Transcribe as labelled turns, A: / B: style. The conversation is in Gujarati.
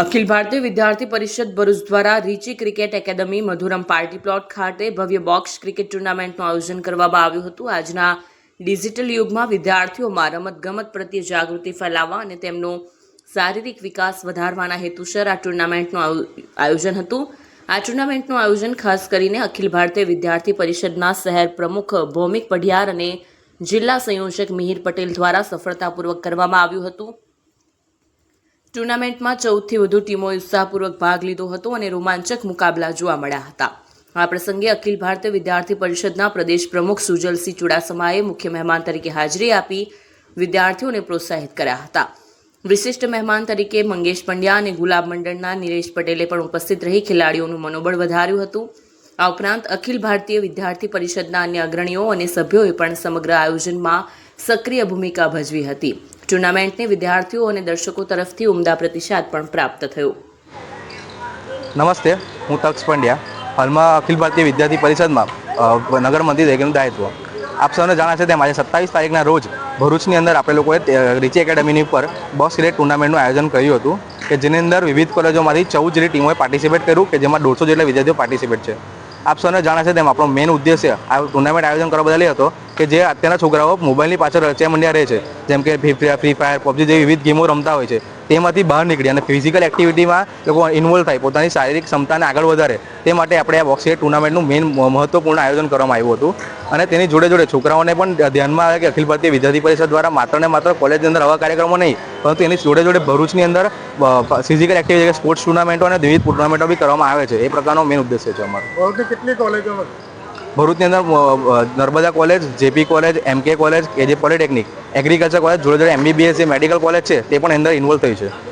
A: અખિલ ભારતીય વિદ્યાર્થી પરિષદ ભરૂચ દ્વારા Richie cricket academy Madhuram party plot ખાતે ભવ્ય બોક્સ ક્રિકેટ ટુર્નામેન્ટનું આયોજન કરવામાં આવ્યું હતું. આજના ડિજિટલ યુગમાં વિદ્યાર્થીઓમાં રમતગમત પ્રત્યે જાગૃતિ ફેલાવવા અને તેમનો શારીરિક વિકાસ વધારવાના હેતુસર આ ટુર્નામેન્ટનું આયો- આયોજન હતું. આ ટુર્નામેન્ટનું આયોજન ખાસ કરીને અખિલ ભારતીય વિદ્યાર્થી પરિષદના શહેર પ્રમુખ ભૌમિક પઢિયાર અને જિલ્લા સંયોજક મિહિર પટેલ દ્વારા સફળતાપૂર્વક કરવામાં આવ્યું હતું. ટુર્નામેન્ટમાં ચૌદથી વધુ ટીમોએ ઉત્સાહપૂર્વક ભાગ લીધો હતો અને રોમાંચક મુકાબલા જોવા મળ્યા હતા. આ પ્રસંગે અખિલ ભારતીય વિદ્યાર્થી પરિષદના પ્રદેશ પ્રમુખ સુજલસિંહ ચુડાસમાએ મુખ્ય મહેમાન તરીકે હાજરી આપી વિદ્યાર્થીઓને પ્રોત્સાહિત કર્યા હતા. વિશિષ્ટ મહેમાન તરીકે મંગેશ પંડ્યા અને ગુલાબ મંડળના નિલેશ પટેલે પણ ઉપસ્થિત રહી ખેલાડીઓનું મનોબળ વધાર્યું હતું. આ ઉપરાંત અખિલ ભારતીય વિદ્યાર્થી પરિષદના અન્ય અગ્રણીઓ અને સભ્યોએ પણ સમગ્ર આયોજનમાં સક્રિય ભૂમિકા ભજવી હતી. ટુર્નામેન્ટને વિદ્યાર્થીઓ અને દર્શકો તરફથી ઉમદા પ્રતિસાદ પણ પ્રાપ્ત થયો.
B: નમસ્તે, હું તક્ષ પંડ્યા. હાલમાં અખિલ ભારતીય વિદ્યાર્થી પરિષદમાં નગર મંદિર રેગનું દાયિત્વ. આપ સૌને જાણે છે તેમ આજે સત્તાવીસ તારીખના રોજ ભરૂચની અંદર આપણે લોકોએ રીચી એકેડમીની ઉપર બસ ક્રિકેટ ટુર્નામેન્ટનું આયોજન કર્યું હતું, કે જેની અંદર વિવિધ કોલેજોમાંથી ચૌદ જેટલી ટીમોએ પાર્ટિસિપેટ કર્યું, કે જેમાં દોઢસો જેટલા વિદ્યાર્થીઓ પાર્ટિસિપેટ છે. આપ સૌને જાણે છે તેમ આપણો મેઇન ઉદ્દેશ્ય આ ટુર્નામેન્ટ આયોજન કરવા બદલ એ હતો કે જે અત્યારના છોકરાઓ મોબાઈલની પાછળ રચ્યા મંડ્યા રહે છે. જેમ કે ફ્રી ફ્રી ફાયર પબજી જેવી વિવિધ ગેમો રમતા હોય છે. તેમાંથી બહાર નીકળી અને ફિઝિકલ એક્ટિવિટીમાં લોકો ઇન્વોલ્વ થાય, પોતાની શારીરિક ક્ષમતાને આગળ વધારે. તે માટે આપણે આ બોક્સિંગ ટુર્નામેન્ટનું મેઇન મહત્વપૂર્ણ આયોજન કરવામાં આવ્યું હતું. અને તેની જોડે જોડે છોકરાઓને પણ ધ્યાનમાં આવે કે અખિલ ભારતીય વિદ્યાર્થી પરિષદ દ્વારા માત્ર ને માત્ર કોલેજની અંદર આવા કાર્યક્રમો નહીં, પરંતુ એની જોડે જોડે ભરૂચની અંદર ફિઝિકલ એક્ટિવિટી સ્પોર્ટ્સ ટુર્નામેન્ટો અને વિવિધ ટુર્નામેન્ટો બી કરવામાં આવે છે. એ પ્રકારનો મેઇન ઉદ્દેશ્ય છે અમારો.
C: કેટલી કોલેજો
B: ભરૂચની અંદર અ, અ, Narmada college JP college MK college KJ polytechnic agriculture college જોડે જોડે એમબીબીએસ જે મેડિકલ કોલેજ છે તે પણ અંદર ઇન્વોલ્વ થઈ છે.